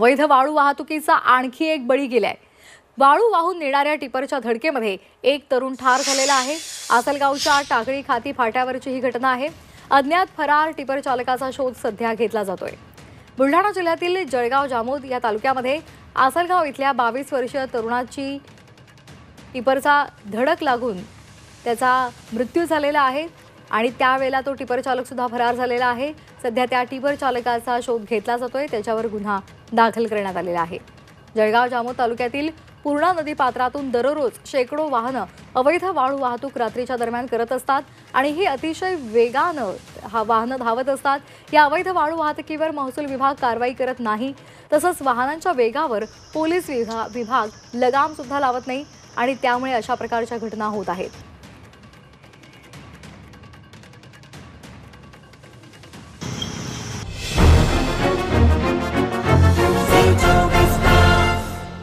वैध वाळू वाहतुकीचा आणखी एक बळी गेलाय. वाळू वाहून नेणाऱ्या टिपरच्या धडकेमध्ये एक तरुण ठार झालेला आहे. आसलगावच्या टाकळी खाती फाट्यावरची ही घटना आहे. अज्ञात फरार टिपर चालकाचा शोध सध्या घेतला जातोय. बुलढाणा जिल्ह्यातील जळगाव जामोद या तालुक्यामध्ये आसलगाव इथल्या बावीस वर्षीय तरुणाची टिपरचा धडक लागून त्याचा मृत्यू झालेला आहे. आणि त्यावेळेला तो टिपर चालक सुद्धा फरार झालेला आहे. सध्या त्या टिपर चालकाचा शोध घेतला जातोय. त्याच्यावर गुन्हा दाखल करण्यात आलेला आहे. जळगाव जामोद तालुक्यातील पूर्णा नदी पात्रातून दररोज शेकडो वाहनं अवैध वाळू वाहतूक रात्रीच्या दरम्यान करत असतात आणि ही अतिशय वेगानं हा वाहनं धावत असतात. या अवैध वाळू वाहतुकीवर महसूल विभाग कारवाई करत नाही. तसंच वाहनांच्या वेगावर पोलीस विभा विभाग लगाम सुद्धा लावत नाही आणि त्यामुळे अशा प्रकारच्या घटना होत आहेत.